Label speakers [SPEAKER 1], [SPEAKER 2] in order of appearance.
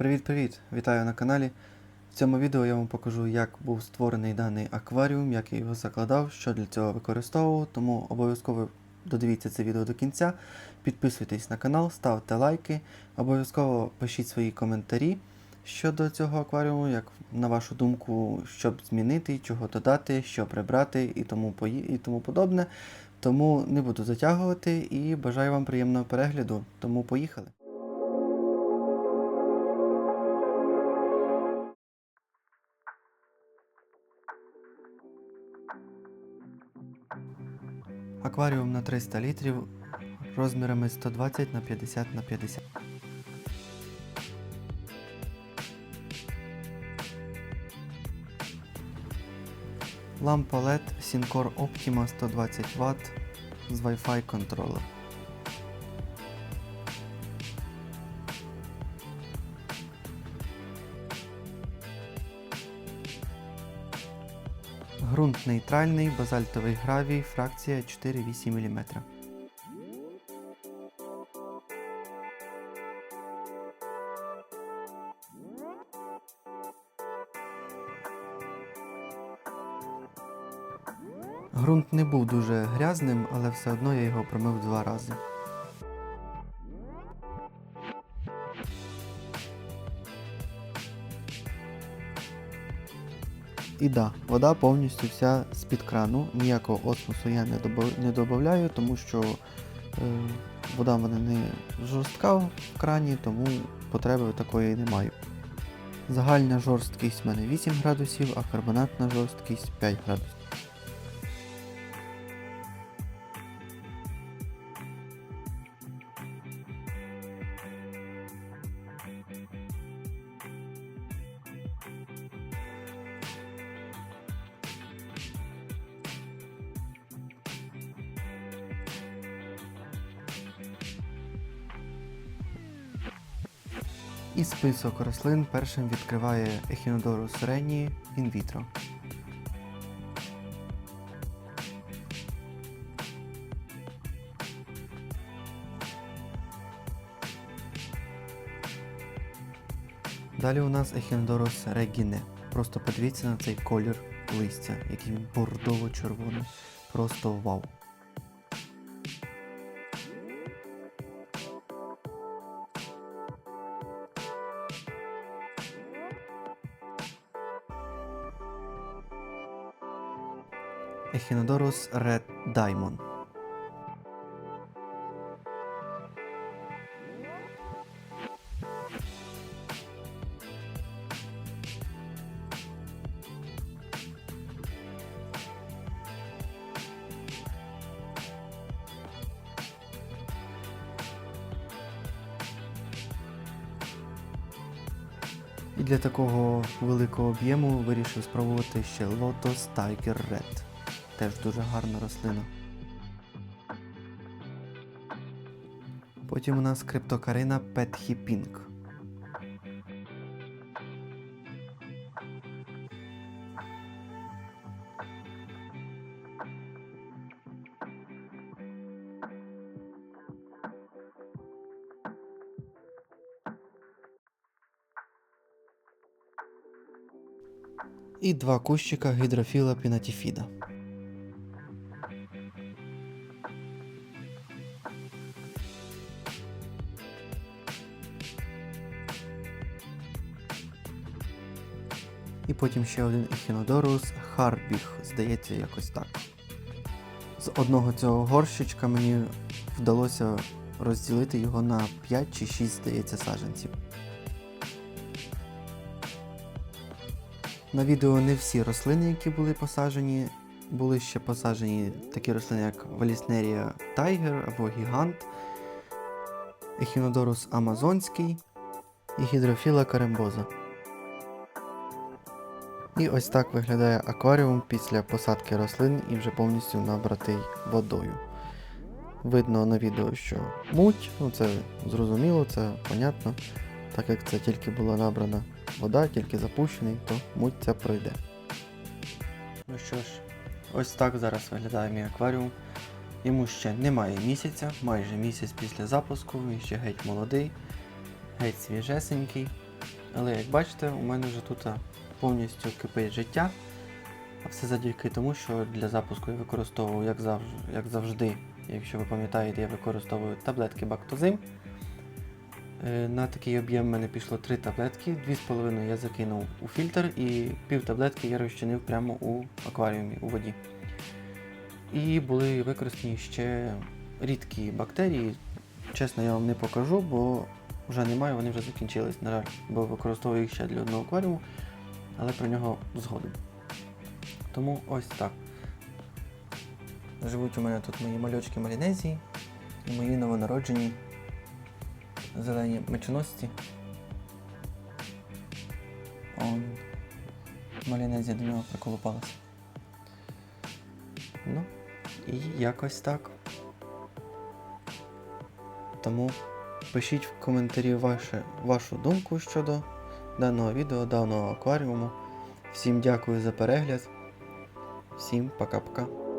[SPEAKER 1] Привіт-привіт! Вітаю на каналі. В цьому відео я вам покажу, як був створений даний акваріум, як я його закладав, що для цього використовував. Тому обов'язково додивіться це відео до кінця. Підписуйтесь на канал, ставте лайки, обов'язково пишіть свої коментарі щодо цього акваріуму, як на вашу думку, що б змінити, чого додати, що прибрати і тому, і тому подобне. Тому не буду затягувати і бажаю вам приємного перегляду. Тому поїхали. Акваріум на 300 літрів розмірами 120 на 50 на 50. Лампа LED Syncor Optima 120 Вт з Wi-Fi контролер. Ґрунт нейтральний, базальтовий гравій, фракція 4,8 мм. Ґрунт не був дуже грязним, але все одно я його промив два рази. І да, вода повністю вся з-під крану. Ніякого осмосу я не, додаю, тому що е, вода в мене не жорстка в крані, тому потреби такої не маю. Загальна жорсткість в мене 8 градусів, а карбонатна жорсткість 5 градусів. І список рослин першим відкриває Ехінодорус рені інвітро. Далі у нас Ехінодорус регіне. Просто подивіться на цей колір листя, який він бордово-червоний. Просто вау. Echinodorus Red Diamond. І для такого великого об'єму вирішив спробувати ще Lotus Tiger Red. Теж дуже гарна рослина. Потім у нас криптокарина Pink. І два кущика гідрофіла пінатіфіда. І потім ще один ехінодорус Харбіг, здається, якось так. З одного цього горщичка мені вдалося розділити його на 5 чи 6, здається, саджанців. На відео не всі рослини, які були посаджені, були ще посаджені такі рослини, як Валіснерія Тайгер або Гігант, Ехінодорус Амазонський і Гідрофіла Карембоза. І ось так виглядає акваріум після посадки рослин і вже повністю набратий водою. Видно на відео, що муть, ну це зрозуміло, це понятно. Так як це тільки була набрана вода, тільки запущений, то муть ця пройде. Ну що ж, ось так зараз виглядає мій акваріум. Йому ще немає місяця, майже місяць після запуску, він ще геть молодий, геть свіжесенький. Але як бачите, у мене вже тут повністю кипить життя. А все завдяки тому, що для запуску я використовував, як завжди, як завжди, якщо ви пам'ятаєте, я використовую таблетки Бактозим. Е, На такий об'єм в мене пішло 3 таблетки, 2,5 я закинув у фільтр і пів таблетки я розчинив прямо у акваріумі у воді. І були використані ще рідкі бактерії. Чесно, я вам не покажу, бо вже немає, вони вже закінчились, на жаль, бо використовую їх ще для одного акваріуму, але про нього згодом. Тому ось так. Живуть у мене тут мої мальочки Малінезії і мої новонароджені зелені мечоносці. Он Малінезія до нього приколупалася. Ну, і якось так. Тому пишіть в коментарі ваше, вашу думку щодо даного відео, даного акваріуму. Всім дякую за перегляд. Всім пока-пока.